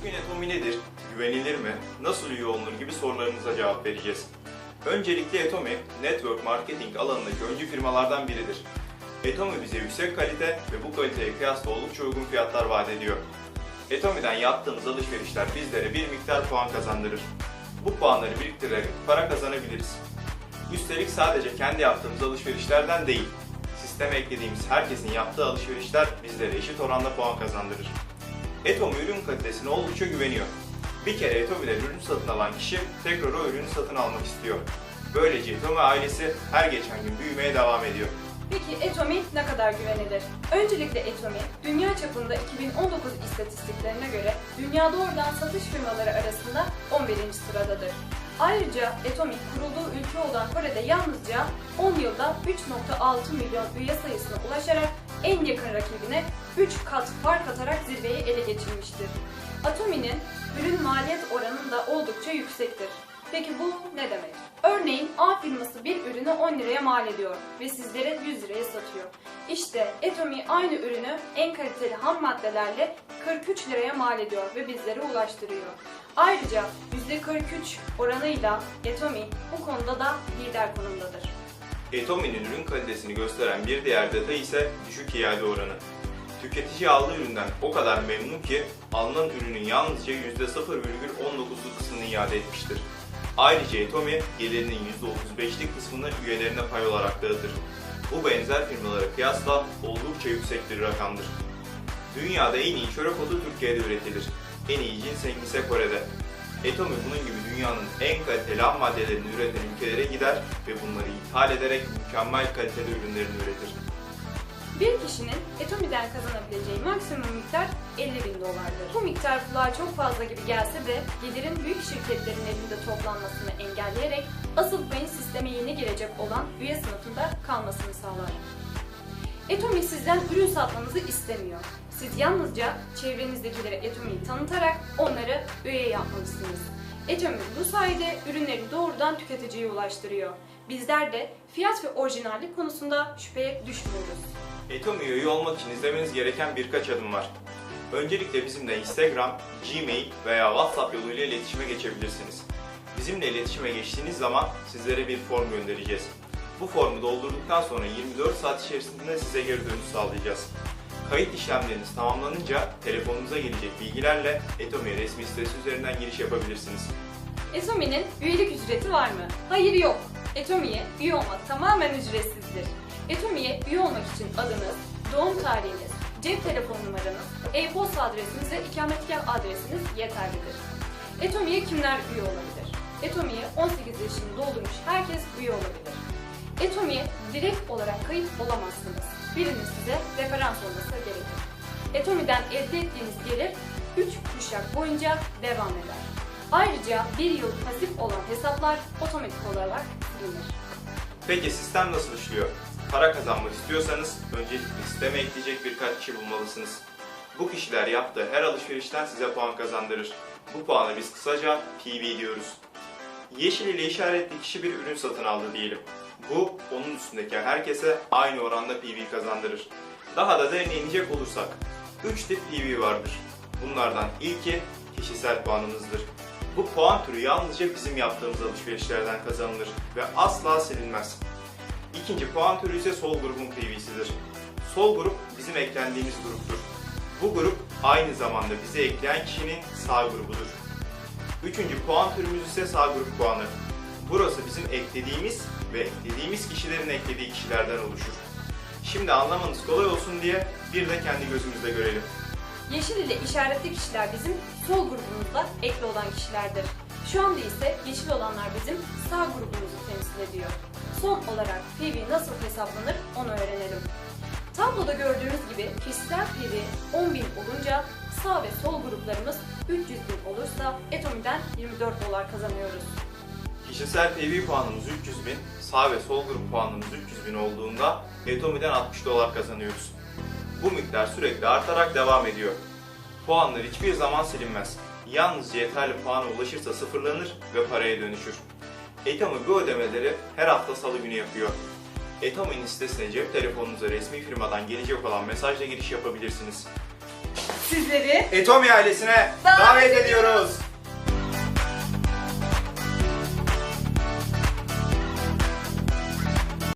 Bugün Etomi nedir, güvenilir mi, nasıl üye olunur gibi sorularınıza cevap vereceğiz. Öncelikle Etomi, network marketing alanındaki öncü firmalardan biridir. Etomi bize yüksek kalite ve bu kaliteye kıyasla oldukça uygun fiyatlar vaat ediyor. Etomi'den yaptığımız alışverişler bizlere bir miktar puan kazandırır. Bu puanları biriktirerek para kazanabiliriz. Üstelik sadece kendi yaptığımız alışverişlerden değil, sisteme eklediğimiz herkesin yaptığı alışverişler bizlere eşit oranda puan kazandırır. Etomi ürün kalitesine oldukça güveniyor. Bir kere Etomi'den ürün satın alan kişi tekrar o ürünü satın almak istiyor. Böylece Etomi ailesi her geçen gün büyümeye devam ediyor. Peki Etomi ne kadar güvenilir? Öncelikle Etomi, dünya çapında 2019 istatistiklerine göre dünyada oradan satış firmaları arasında 11. sıradadır. Ayrıca Etomi kurulduğu ülke olan Kore'de yalnızca 10 yılda 3.6 milyon üye sayısına ulaşarak en yakın rakibine 3 kat fark atarak zirveyi ele geçirmiştir. Atomi'nin ürün maliyet oranı da oldukça yüksektir. Peki bu ne demek? Örneğin A firması bir ürünü 10 liraya mal ediyor ve sizlere 100 liraya satıyor. İşte Etomi aynı ürünü en kaliteli ham maddelerle 43 liraya mal ediyor ve bizlere ulaştırıyor. Ayrıca %43 oranıyla Etomi bu konuda da lider konumdadır. Etomi'nin ürün kalitesini gösteren bir diğer detay ise düşük iade oranı. Tüketici aldığı üründen o kadar memnun ki alınan ürünün yalnızca %0,19'luk kısmını iade etmiştir. Ayrıca Etomi gelirinin %35'lik kısmını üyelerine pay olarak dağıtır. Bu benzer firmalara kıyasla oldukça yüksek bir rakamdır. Dünyada en iyi çörek otu Türkiye'de üretilir. En iyi ginseng ise Kore'de. Etomi bunun gibi dünyanın en kaliteli ham maddelerini üreten ülkelere gider ve bunları ithal ederek mükemmel kalitede ürünlerini üretir. Bir kişinin Etomi'den kazanabileceği maksimum miktar 50 bin dolardır. Bu miktar kulağa çok fazla gibi gelse de gelirin büyük şirketlerin elinde toplanmasını engelleyerek asıl payın sisteme yeni girecek olan üye sınıfında kalmasını sağlar. Etomi sizden ürün satmanızı istemiyor. Siz yalnızca çevrenizdekilere Etomi'yi tanıtarak onları üye yapmalısınız. Etomi bu sayede ürünleri doğrudan tüketiciye ulaştırıyor. Bizler de fiyat ve orijinallik konusunda şüpheye düşmüyoruz. Etomi üye olmak için izlemeniz gereken birkaç adım var. Öncelikle bizimle Instagram, Gmail veya WhatsApp yoluyla iletişime geçebilirsiniz. Bizimle iletişime geçtiğiniz zaman sizlere bir form göndereceğiz. Bu formu doldurduktan sonra 24 saat içerisinde size geri dönüş sağlayacağız. Kayıt işlemleriniz tamamlanınca telefonunuza gelecek bilgilerle Etomi resmi sitesi üzerinden giriş yapabilirsiniz. Etomi'nin üyelik ücreti var mı? Hayır yok. Etomi'ye üye olmak tamamen ücretsizdir. Etomi'ye üye olmak için adınız, doğum tarihiniz, cep telefon numaranız, e-posta adresiniz ve ikametgah adresiniz yeterlidir. Etomi'ye kimler üye olabilir? Etomi'ye 18 yaşını doldurmuş herkes üye olabilir. Etomi'ye direkt olarak kayıt olamazsınız. Birinin size referans olması gerekir. Etomi'den elde ettiğiniz gelir 3 kuşak boyunca devam eder. Ayrıca bir yıl pasif olan hesaplar otomatik olarak silinir. Peki sistem nasıl işliyor? Para kazanmak istiyorsanız öncelikle sisteme ekleyecek birkaç kişi bulmalısınız. Bu kişiler yaptığı her alışverişten size puan kazandırır. Bu puanı biz kısaca PV diyoruz. Yeşil ile işaretli kişi bir ürün satın aldı diyelim. Bu onun üstündeki herkese aynı oranda PV kazandırır. Daha da derine olursak 3 tip PV vardır. Bunlardan ilki kişisel puanımızdır. Bu puan türü yalnızca bizim yaptığımız alışverişlerden kazanılır ve asla silinmez. İkinci puan türü ise sol grubun PV'sidir. Sol grup bizim eklendiğimiz gruptur. Bu grup aynı zamanda bizi ekleyen kişinin sağ grubudur. Üçüncü puan türümüz ise sağ grup puanı. Burası bizim eklediğimiz ve eklediğimiz kişilerin eklediği kişilerden oluşur. Şimdi anlamanız kolay olsun diye bir de kendi gözümüzle görelim. Yeşil ile işaretli kişiler bizim sol grubumuzda ekli olan kişilerdir. Şu anda ise yeşil olanlar bizim sağ grubumuzu temsil ediyor. Son olarak PV nasıl hesaplanır onu öğrenelim. Tabloda gördüğünüz gibi kişisel PV 10.000 olunca sağ ve sol gruplarımız 300 bin olursa Etomi'den 24 dolar kazanıyoruz. Kişisel PV puanımız 300 bin, sağ ve sol grup puanımız 300 bin olduğunda Etomi'den 60 dolar kazanıyoruz. Bu miktar sürekli artarak devam ediyor. Puanlar hiçbir zaman silinmez. Yalnızca yeterli puana ulaşırsa sıfırlanır ve paraya dönüşür. Etomi bu ödemeleri her hafta salı günü yapıyor. Etomi'nin sitesine cep telefonunuza resmi firmadan gelecek olan mesajla giriş yapabilirsiniz. sizleri Etomi ailesine Davet davet ediyoruz.